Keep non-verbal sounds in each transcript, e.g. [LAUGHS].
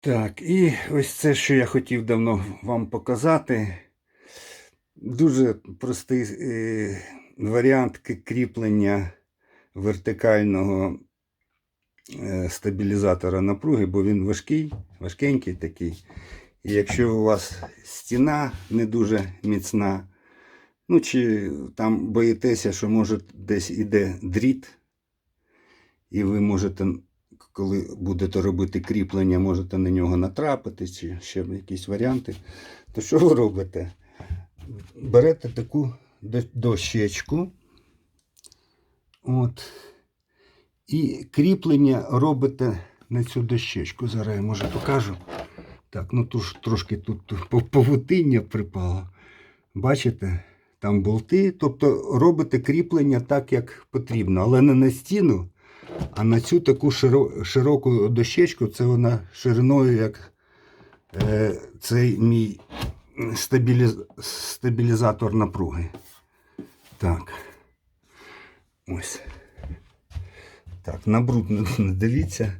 Так, і ось це, що я хотів давно вам показати. Дуже простий е, варіант кріплення вертикального е, стабілізатора напруги, бо він важкий, важкенький такий. І якщо у вас стіна не дуже міцна, ну чи там боїтеся, що може десь іде дріт, і ви можете, коли будете робити кріплення, можете на нього натрапити, чи ще якісь варіанти, то що ви робите? Берете таку дощечку, от, і кріплення робите на цю дощечку. Зараз я може покажу. Так, ну тут трошки тут павутиння припало. Бачите? Там болти. Тобто робите кріплення так, як потрібно, але не на стіну, а на цю таку широку дощечку, це вона шириною, як е, цей мій стабіліз... стабілізатор напруги. Так. Ось. Так, на бруд не, дивіться.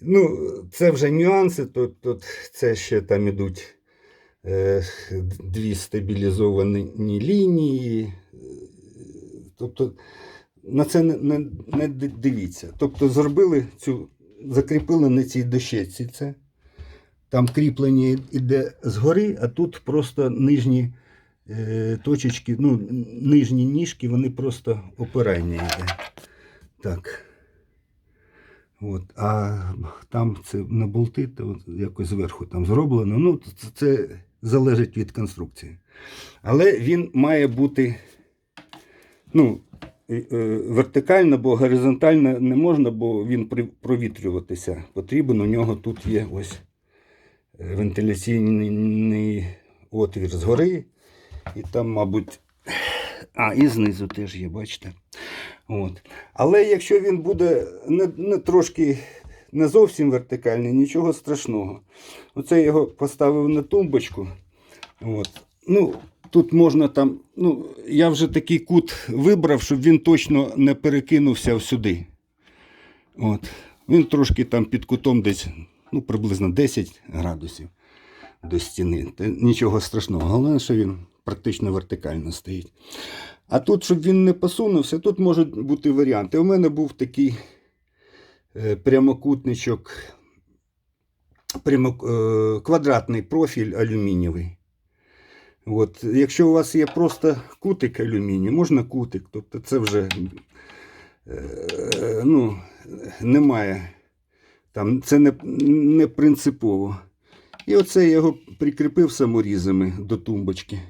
Ну, це вже нюанси. Тут, тут це ще там ідуть е, дві стабілізовані лінії. Е, Тобто на це не, не, не дивіться. Тобто зробили цю, закріпили на цій дощечці це. Там кріплення йде згори, а тут просто нижні е, точечки, ну, нижні ніжки, вони просто опирання йде. Так. От. А там це на болти, то якось зверху там зроблено. Ну, це, залежить від конструкції. Але він має бути ну, вертикально, бо горизонтально не можна, бо він провітрюватися потрібен. У нього тут є ось е, вентиляційний отвір згори. І там, мабуть, а, і знизу теж є, бачите. От. Але якщо він буде не, не трошки не зовсім вертикальний, нічого страшного. Оце я його поставив на тумбочку. От. Ну, тут можна там. Ну, я вже такий кут вибрав, щоб він точно не перекинувся сюди. От. Він трошки там під кутом десь ну, приблизно 10 градусів до стіни. Та нічого страшного. Головне, що він практично вертикально стоїть. А тут, щоб він не посунувся, тут можуть бути варіанти. У мене був такий е, прямокутничок, прямо, е, квадратний профіль алюмінієвий. От, якщо у вас є просто кутик алюмінію, можна кутик, тобто це вже е, ну, немає. Там, це не, не принципово. І оце я його прикріпив саморізами до тумбочки.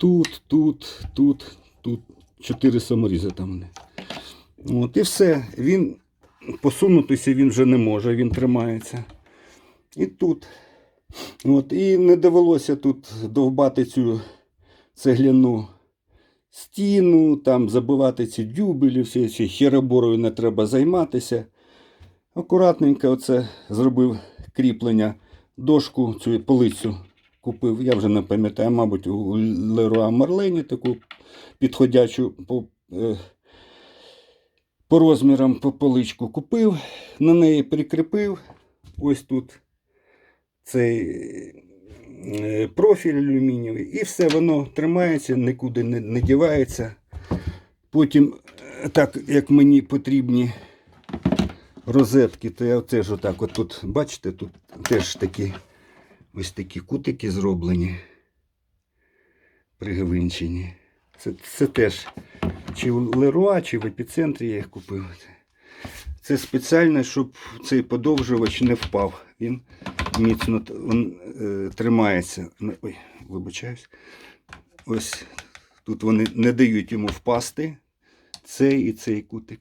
Тут, тут, тут, тут. Чотири саморізи там. От, і все. Він посунутися він вже не може, він тримається. І тут. От, і не довелося тут довбати цю цегляну стіну, там забивати ці дюбелі, всі ці хероборою не треба займатися. Акуратненько оце зробив кріплення, дошку, цю полицю купив. Я вже не пам'ятаю, мабуть, у Леруа Марлені таку підходячу по, е, по розмірам по поличку купив, на неї прикріпив. Ось тут цей е, профіль алюмінієвий, і все воно тримається, нікуди не, не дівається. Потім, е, так як мені потрібні розетки, то я теж отак, от тут, бачите, тут теж такі ось такі кутики зроблені, пригвинчені. Це, це теж чи в Леруа, чи в епіцентрі я їх купив. Це спеціально, щоб цей подовжувач не впав. Він міцно він, е, тримається. Ой, вибачаюсь. Ось тут вони не дають йому впасти. Цей і цей кутик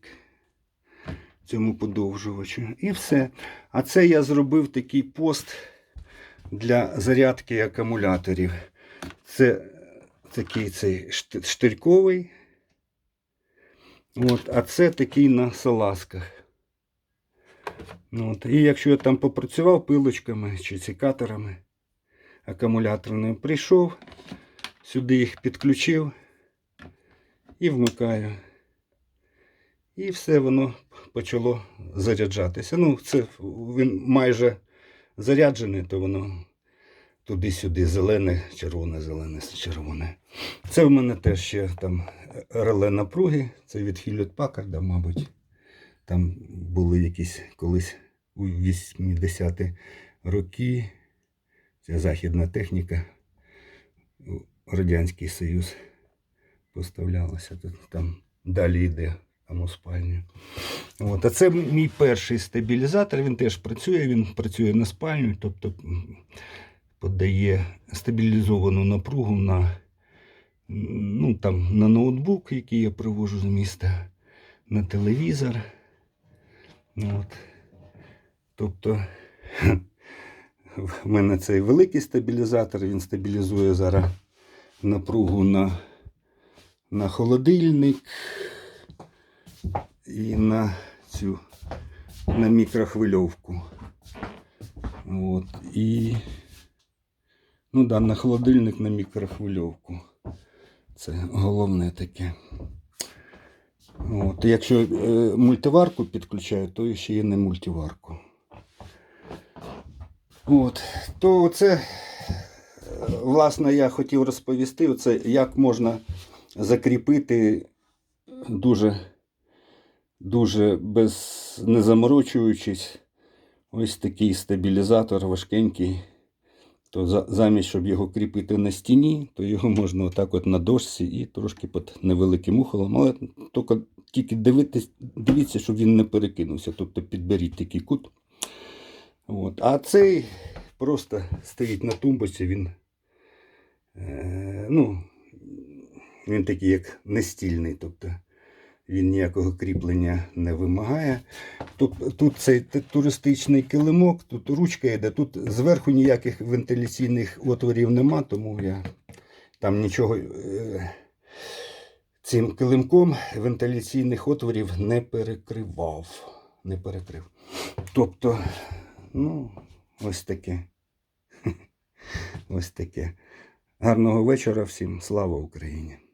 цьому подовжувачу. І все. А це я зробив такий пост для зарядки акумуляторів. Це такий цей штирьковий. От, а це такий на салазках. От. І якщо я там попрацював пилочками чи цикаторами акумуляторними, прийшов, сюди їх підключив і вмикаю. І все воно почало заряджатися. Ну, це він майже заряджене, то воно туди-сюди зелене, червоне, зелене, червоне. Це в мене теж ще там реле напруги, це від Hewlett Packard, мабуть. Там були якісь колись у 80-ті роки. Це західна техніка. Радянський Союз поставлялася. Там далі йде там у спальню. От. А це мій перший стабілізатор. Він теж працює, він працює на спальню, тобто подає стабілізовану напругу на, ну, там, на ноутбук, який я привожу з міста, на телевізор. От. Тобто в мене цей великий стабілізатор, він стабілізує зараз напругу на, на холодильник і на цю на мікрохвильовку. От. І ну да, на холодильник на мікрохвильовку. Це головне таке. От. Якщо е, мультиварку підключаю, то ще є не мультиварку. От. То це, е, власне, я хотів розповісти, оце, як можна закріпити дуже, дуже без не заморочуючись, ось такий стабілізатор важкенький. То за- замість, щоб його кріпити на стіні, то його [LAUGHS] можна отак от на дошці і трошки під невеликим ухолом. Але тільки, тільки дивитись, дивіться, щоб він не перекинувся. Тобто підберіть такий кут. От. А цей просто стоїть на тумбочці, він, е, ну, він такий як нестільний, тобто він ніякого кріплення не вимагає. Тут, тут цей туристичний килимок, тут ручка йде, тут зверху ніяких вентиляційних отворів нема, тому я там нічого е, цим килимком вентиляційних отворів не перекривав. Не перекрив. Тобто, ну, ось таке. [LAUGHS] Ось таке. Гарного вечора всім. Слава Україні!